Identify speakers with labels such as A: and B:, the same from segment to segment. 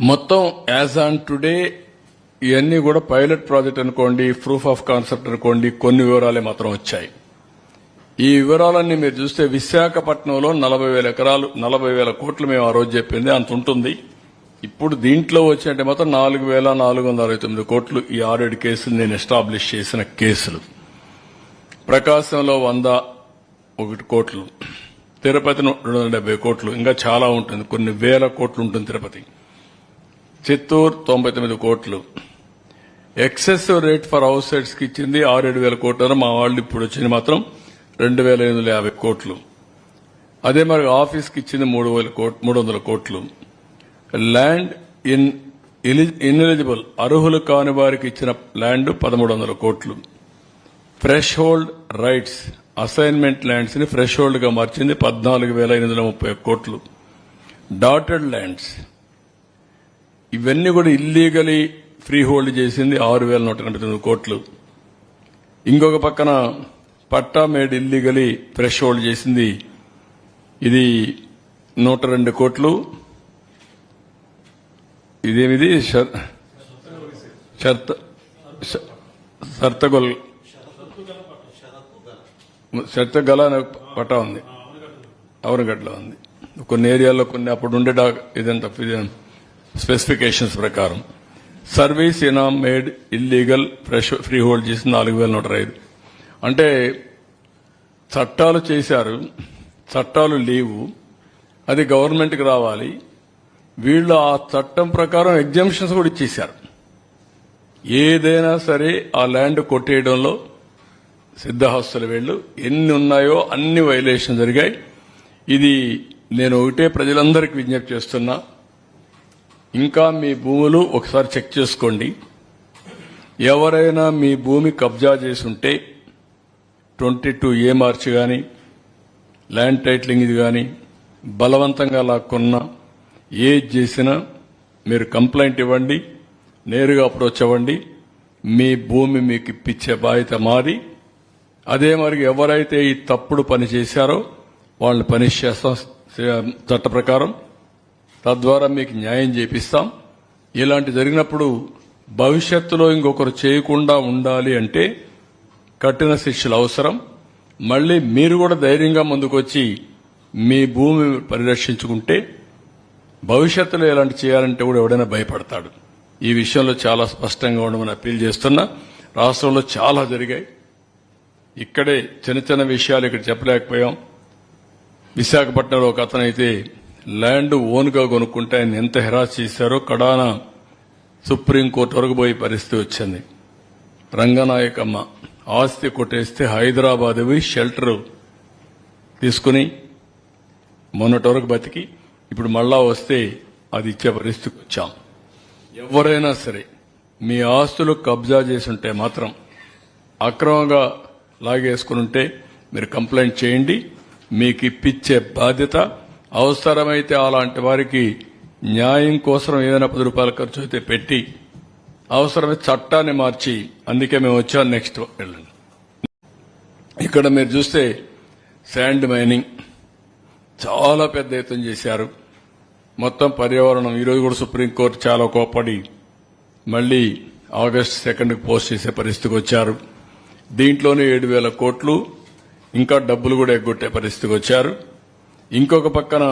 A: మొత్తం as on today ఇవన్నీ కూడా పైలట్ ప్రాజెక్ట్ అనుకోండి ప్రూఫ్ ఆఫ్ కాన్సెప్ట్ అనుకోండి కొన్ని వివరాలే మాత్రం వచ్చాయి. ఈ వివరాలన్నీ మీరు చూస్తే విశాఖపట్నంలో నలభై వేల ఎకరాలు నలభై వేల కోట్లు మేము ఆ రోజు చెప్పింది అంత ఉంటుంది. ఇప్పుడు దీంట్లో వచ్చినట్టే మాత్రం నాలుగు వేల నాలుగు వందల అరవై తొమ్మిది కోట్లు ఈ ఆరేడు కేసులు నేను ఎస్టాబ్లిష్ చేసిన కేసులు. ప్రకాశంలో వంద ఒకటి కోట్లు తిరుపతి రెండు వందల డెబ్బై కోట్లు ఇంకా చాలా ఉంటుంది కొన్ని వేల కోట్లు ఉంటుంది తిరుపతి. చిత్తూరు తొంభై తొమ్మిది కోట్లు. ఎక్సెసివ్ రేట్ ఫర్ హౌస్ సైడ్స్కి ఇచ్చింది ఆరేడు వేల కోట్లు మా వాళ్ళు ఇప్పుడు వచ్చింది మాత్రం రెండు వేల ఎనిమిది వందల యాభై కోట్లు. అదే మరి ఆఫీస్కి ఇచ్చింది మూడు వేల కోట్- మూడు వందల కోట్లు. ల్యాండ్ ఇన్ ఇన్ఎలిజిబుల్ అర్హులు కాని వారికి ఇచ్చిన ల్యాండ్ పదమూడు వందల కోట్లు. ఫ్రెష్ హోల్డ్ రైట్స్ అసైన్మెంట్ ల్యాండ్స్ని ఫ్రెష్ హోల్డ్గా మార్చింది పద్నాలుగు వేల ఎనిమిది వందల ముప్పై కోట్లు. డాటెడ్ ల్యాండ్స్ ఇవన్నీ కూడా ఇల్లీగలీ ఫ్రీ హోల్డ్ చేసింది ఆరు వేల నూట ఎనభై తొమ్మిది కోట్లు. ఇంకొక పక్కన పట్టా మేడ్ ఇల్లీగలీ ఫ్రెష్ హోల్డ్ చేసింది ఇది నూట రెండు కోట్లు. ఇదేమిది? షర్త సర్తగొల్ షర్తగల అనే పట్టా ఉంది. అవనగడ్డలో ఉంది. కొన్ని ఏరియాల్లో కొన్ని అప్పుడు ఉండే డా- ఇదంతా ఇది స్పెసిఫికేషన్స్ ప్రకారం సర్వీస్ ఇనామ్ made illegal fresh freehold చేసి నాలుగు వేల నూట ఐదు. అంటే చట్టాలు చేశారు చట్టాలు లేవు అది గవర్నమెంట్కి రావాలి. వీళ్ళు ఆ చట్టం ప్రకారం ఎగ్జామిషన్స్ కూడా ఇచ్చేశారు. ఏదైనా సరే ఆ ల్యాండ్ కొట్టేయడంలో సిద్ధహస్తుల వీళ్ళు. ఎన్ని ఉన్నాయో అన్ని వైలేషన్ జరిగాయి. ఇది నేను ఒకటే ప్రజలందరికీ విజ్ఞప్తి చేస్తున్నా. ఇంకా మీ భూములు ఒకసారి చెక్ చేసుకోండి. ఎవరైనా మీ భూమి కబ్జా చేసి ఉంటే ట్వంటీ టూ ఏ మార్చి కానీ ల్యాండ్ టైటిలింగ్ ఇది కానీ బలవంతంగా లాక్కున్నా ఏది చేసినా మీరు కంప్లైంట్ ఇవ్వండి నేరుగా అప్రోచ్ అవ్వండి మీ భూమి మీకు ఇప్పించే బాధ్యత మాది. అదే మరి ఎవరైతే ఈ తప్పుడు పని చేశారో వాళ్ళని పనిష్ చేస్తాం చట్ట ప్రకారం తద్వారా మీకు న్యాయం చేపిస్తాం. ఇలాంటి జరిగినప్పుడు భవిష్యత్తులో ఇంకొకరు చేయకుండా ఉండాలి అంటే కఠిన శిక్షలు అవసరం. మళ్ళీ మీరు కూడా ధైర్యంగా ముందుకొచ్చి మీ భూమి పరిరక్షించుకుంటే భవిష్యత్తులో ఇలాంటి చేయాలంటే కూడా ఎవడైనా భయపడతాడు. ఈ విషయంలో చాలా స్పష్టంగా ఉండమని అప్పీల్ చేస్తున్నా. రాష్ట్రంలో చాలా జరిగాయి. ఇక్కడే చిన్న చిన్న విషయాలు ఇక్కడ చెప్పలేకపోయాం. విశాఖపట్నంలో ఒక అతనైతే ల్యాండ్ ఓన్గా కొనుక్కుంటే ఆయన ఎంత హెరాస్ చేశారో కడాన సుప్రీంకోర్టు వరకు పోయే పరిస్థితి వచ్చింది. రంగనాయకమ్మ ఆస్తి కొట్టేస్తే హైదరాబాద్ పోయి షెల్టర్ తీసుకుని మొన్నటి వరకు బతికి ఇప్పుడు మళ్ళా వస్తే అది ఇచ్చే పరిస్థితికి వచ్చాం. ఎవరైనా సరే మీ ఆస్తులు కబ్జా చేసుంటే మాత్రం అక్రమంగా లాగేసుకుని ఉంటే మీరు కంప్లైంట్ చేయండి. మీకు ఇప్పించే బాధ్యత అవసరమైతే అలాంటి వారికి న్యాయం కోసం ఏదైనా పది రూపాయల ఖర్చు అయితే పెట్టి అవసరమైతే చట్టాన్ని మార్చి అందుకే మేము వచ్చాం నెక్స్ట్ వెళ్ళండి. ఇక్కడ మీరు చూస్తే శాండ్ మైనింగ్ చాలా పెద్ద ఎత్తున చేశారు. మొత్తం పర్యావరణం ఈరోజు కూడా సుప్రీంకోర్టు చాలా కోపడి మళ్ళీ ఆగస్ట్ సెకండ్కి పోస్ట్ చేసే పరిస్థితికి వచ్చారు. దీంట్లోనే ఏడు వేల కోట్లు ఇంకా డబ్బులు కూడా ఎగ్గొట్టే పరిస్థితికి వచ్చారు. ఇంకొక పక్కన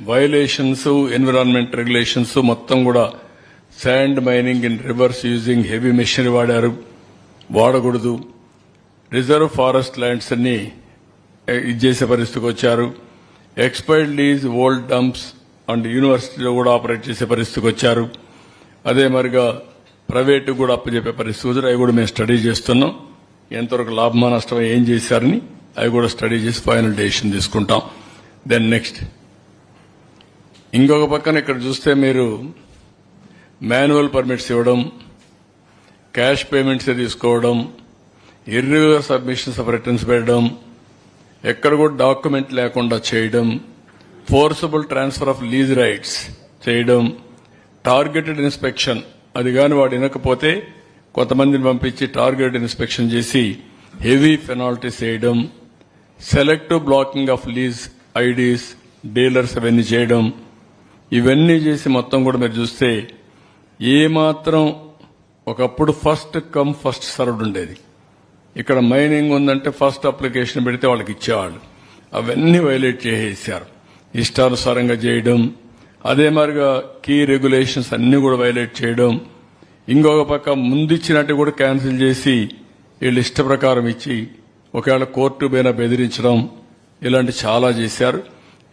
A: వయలేషన్స్ ఎన్విరాన్మెంట్ రెగ్యులేషన్స్ మొత్తం కూడా sand mining in rivers using heavy machinery వాడారు వాడకూడదు. రిజర్వ్ ఫారెస్ట్ ల్యాండ్స్ అన్ని ఇచ్చేసే ఇది చేసే పరిస్థితికి వచ్చారు. Expired lease old dumps and యూనివర్సిటీలో కూడా ఆపరేట్ చేసే పరిస్థితికి వచ్చారు. అదే మరిగా ప్రైవేట్ కూడా అప్పచెప్పే పరిస్థితి వచ్చారు అవి కూడా మేము స్టడీ చేస్తున్నాం. ఎంతవరకు లాభమా నష్టం ఏం చేశారని అవి కూడా స్టడీ చేసి ఫైనల్ డెసిషన్ తీసుకుంటాం. దెన్ నెక్స్ట్ ఇంకొక పక్కన ఇక్కడ చూస్తే మీరు మాన్యువల్ పర్మిట్స్ ఇవ్వడం క్యాష్ పేమెంట్స్ తీసుకోవడం ఇర్రెగ్యులర్ సబ్మిషన్స్ ఆఫ్ రిటర్న్స్ పెట్టడం ఎక్కడ కూడా డాక్యుమెంట్ లేకుండా చేయడం forcible transfer of lease rights చేయడం టార్గెటెడ్ ఇన్స్పెక్షన్ అది కాని వాడు వినకపోతే కొంతమందిని పంపించి టార్గెటెడ్ ఇన్స్పెక్షన్ చేసి హెవీ పెనాల్టీస్ వేయడం selective blocking of lease IDs dealers అవన్నీ చేయడం ఇవన్నీ చేసి మొత్తం కూడా మీరు చూస్తే ఏ మాత్రం ఒకప్పుడు ఫస్ట్ కమ్ ఫస్ట్ సర్వ్డ్ ఉండేది. ఇక్కడ మైనింగ్ ఉందంటే ఫస్ట్ అప్లికేషన్ పెడితే వాళ్ళకి ఇచ్చేవాళ్ళు. అవన్నీ వైలేట్ చేసేసారు ఇష్టానుసారంగా చేయడం అదే మాదిరిగా కీ రెగ్యులేషన్స్ అన్ని కూడా వైలేట్ చేయడం ఇంకొక పక్క ముందిచ్చినట్టు కూడా క్యాన్సిల్ చేసి వీళ్ళు ఇష్ట ప్రకారం ఇచ్చి ఒకవేళ కోర్టు పైన బెదిరించడం ఇలాంటి చాలా చేశారు.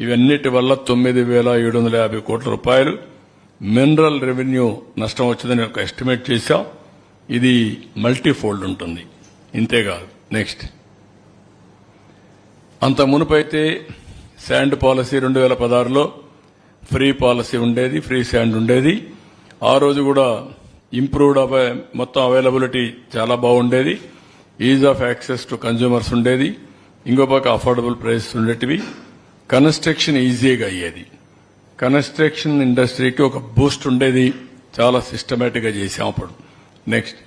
A: ఇవన్నిటి వల్ల తొమ్మిది వేల ఏడు వందల యాభై కోట్ల రూపాయలు మినరల్ రెవెన్యూ నష్టం వచ్చిందని ఒక ఎస్టిమేట్ చేశాం. ఇది మల్టీ ఫోల్డ్ ఉంటుంది. ఇంతేకాదు. నెక్స్ట్. అంత మునుపైతే శాండ్ పాలసీ రెండు వేల పదహారులో ఫ్రీ పాలసీ ఉండేది ఫ్రీ శాండ్ ఉండేది. ఆ రోజు కూడా ఇంప్రూవ్డ్ అవై- మొత్తం అవైలబిలిటీ చాలా బాగుండేది. Ease of access to consumers ఉండేది. ఇంకో పక్క అఫోర్డబుల్ ప్రైస్ ఉండేటివి. కన్స్ట్రక్షన్ ఈజీగా అయ్యేది. కన్స్ట్రక్షన్ ఇండస్ట్రీకి ఒక బూస్ట్ ఉండేది. చాలా సిస్టమేటిక్గా చేసాం అప్పుడు. నెక్స్ట్